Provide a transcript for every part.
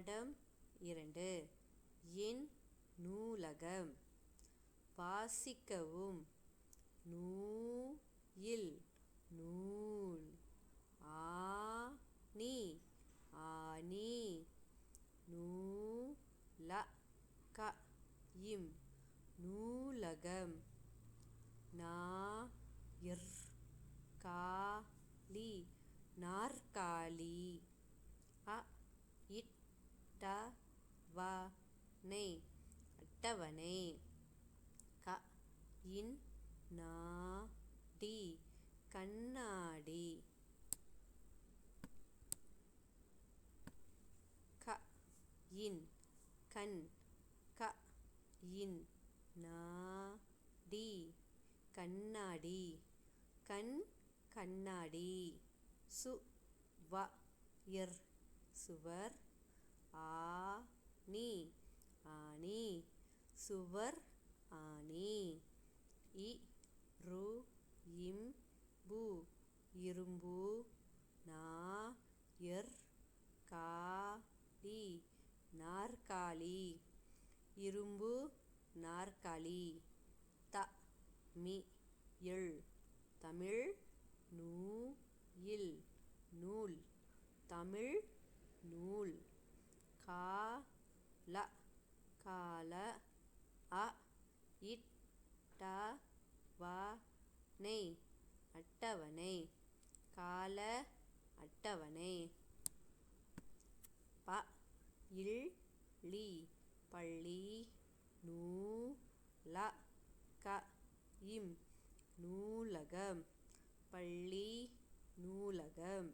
பாடம் இரண்டு. என் நூலகம். வாசிக்கவும். நூ இல் நூல். ஆணி. ஆனி ல க இம் நூலகம். நா இர் காலி நாற்காலி. ட வ னை அட்டவணை. க இன் நா டி கண்ணாடி. க இன் கண். க இன் நா டி கண்ணாடி. கண் கண்ணாடி. சு வ இர் சுவர். ஆ நீ ஆனி சுவர் ஆனி இ ரு இம் பு இரும்பு நா எர் கா லி நாற்காலி. இரும்பு நாற்காலி. த மி எள் தமிழ் நூ இல் நூல். தமிழ் நூல். கா ல கால அ இட் ட வ னை அட்டவணை கால அட்டவணை ப இல் லி பள்ளி நூ ல க இம் நூலகம். பள்ளி நூலகம்.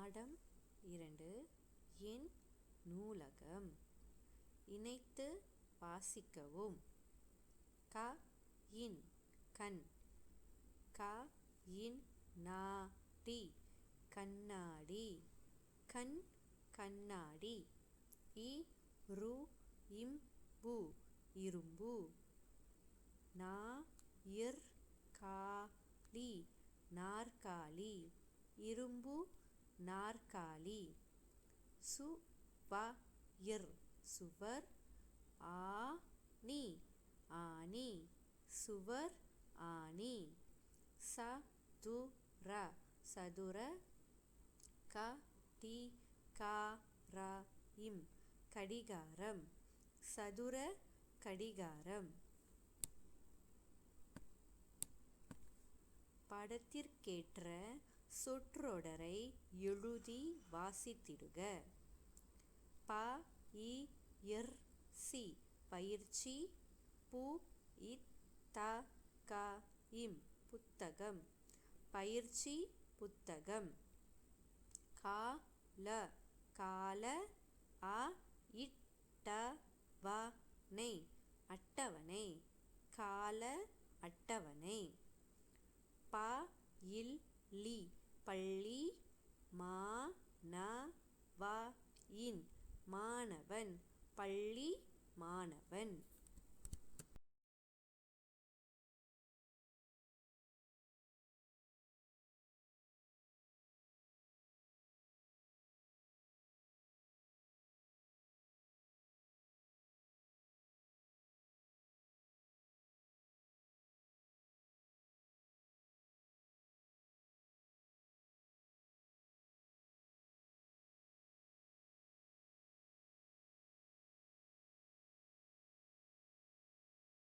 பாடம் இரண்டு. என் நூலகம். இணைத்து வாசிக்கவும். க இன் கண். க இன் நா டி கண்ணாடி. கண் கண்ணாடி. இ ரு இம் பு இரும்பு. நா இர் காலி நாற்காலி. இரும்பு நாற்காலி. சு வ இர் சுவர் ஆ நீ ஆனி. சுவர் ஆனி. ச து ர சதுர க டி கா ர இம் கடிகாரம். சதுர கடிகாரம். படத்திற்கேற்ற சொற்றொடரை எழுதி வாசித்திடுக. ப இ இர் சி. பயிற்சி பு இ த க இம். புத்தகம். பயிற்சி புத்தகம். கா ல கால அ இட் ட வ நை அட்டவணை கால அட்டவணை ப இல் லி பள்ளி மா ந வ இன் மாணவன் பள்ளி மாணவன்.